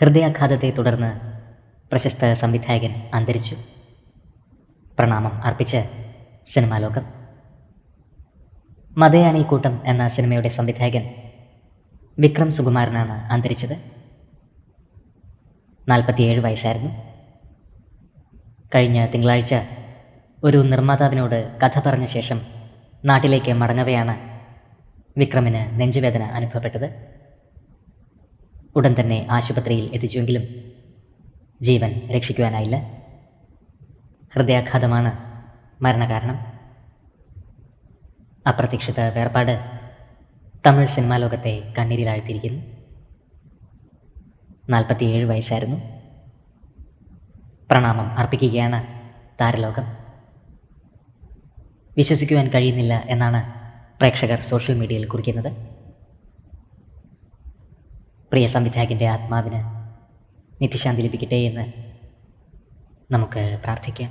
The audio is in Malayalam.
ഹൃദയാഘാതത്തെ തുടർന്ന് പ്രശസ്ത സംവിധായകൻ അന്തരിച്ചു. പ്രണാമം അർപ്പിച്ച് സിനിമാലോകം. കൂട്ടം എന്ന സിനിമയുടെ സംവിധായകൻ വിക്രം സുകുമാരനാണ് അന്തരിച്ചത്. നാൽപ്പത്തിയേഴ് വയസ്സായിരുന്നു. കഴിഞ്ഞ തിങ്കളാഴ്ച ഒരു നിർമ്മാതാവിനോട് കഥ പറഞ്ഞ ശേഷം നാട്ടിലേക്ക് മടങ്ങവെയാണ് വിക്രമിന് നെഞ്ചുവേദന അനുഭവപ്പെട്ടത്. ഉടൻ തന്നെ ആശുപത്രിയിൽ എത്തിച്ചുവെങ്കിലും ജീവൻ രക്ഷിക്കുവാനായില്ല. ഹൃദയാഘാതമാണ് മരണകാരണം. അപ്രതീക്ഷിത വേർപാട് തമിഴ് സിനിമാ ലോകത്തെ കണ്ണീരിലാഴ്ത്തിയിരിക്കുന്നു. നാൽപ്പത്തിയേഴ് വയസ്സായിരുന്നു. പ്രണാമം അർപ്പിക്കുകയാണ് താരലോകം. വിശ്വസിക്കുവാൻ കഴിയുന്നില്ല എന്നാണ് പ്രേക്ഷകർ സോഷ്യൽ മീഡിയയിൽ കുറിക്കുന്നത്. പ്രിയ സംവിധായകന്റെ ആത്മാവിന് നിത്യശാന്തി ലഭിക്കട്ടെ എന്ന് നമുക്ക് പ്രാർത്ഥിക്കാം.